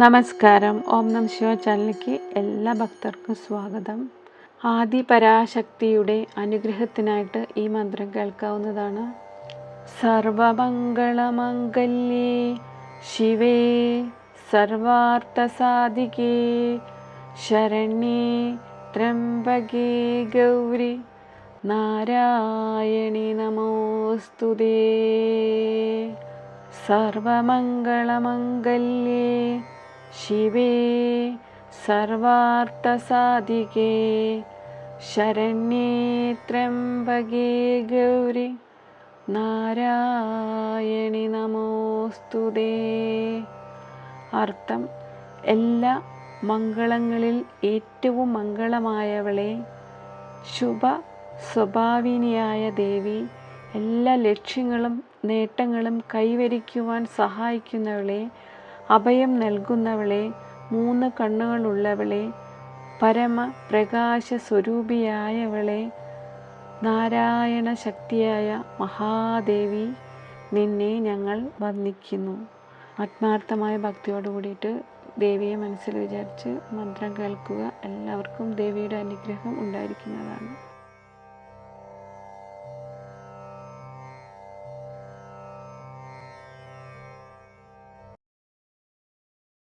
നമസ്കാരം. ഓം നം ശിവ ചാനലിലേക്ക് എല്ലാ ഭക്തർക്കും സ്വാഗതം. ആദി പരാശക്തിയുടെ അനുഗ്രഹത്തിനായിട്ട് ഈ മന്ത്രം കേൾക്കാവുന്നതാണ്. സർവമംഗളമംഗല്യേ ശിവേ സർവാർത്ഥസാധികേ ശരണ്യേ ത്രംബകേ ഗൗരി നാരായണി നമോസ്തുതേ. സർവമംഗളമംഗല്യേ ശിവേ സർവാർത്ഥസാധികേ ശരണ്യേ ത്രംബകേ ഗൗരി നാരായണി നമോസ്തുതേ അർത്ഥം എല്ലാ മംഗളങ്ങളിൽ ഏറ്റവും മംഗളമായവളെ ശുഭ സ്വഭാവിനിയായ ദേവി എല്ലാ ലക്ഷ്യങ്ങളും നേട്ടങ്ങളും കൈവരിക്കുവാൻ സഹായിക്കുന്നവളെ അഭയം നൽകുന്നവളെ മൂന്ന് കണ്ണുകളുള്ളവളെ പരമ പ്രകാശ സ്വരൂപിയായവളെ നാരായണ ശക്തിയായ മഹാദേവി നിന്നെ ഞങ്ങൾ വന്ദിക്കുന്നു. ആത്മാർത്ഥമായ ഭക്തിയോട് കൂടിയിട്ട് ദേവിയെ മനസ്സിൽ വിചാരിച്ച് മന്ത്രം കേൾക്കുക. എല്ലാവർക്കും ദേവിയുടെ അനുഗ്രഹം ഉണ്ടായിരിക്കുന്നതാണ്.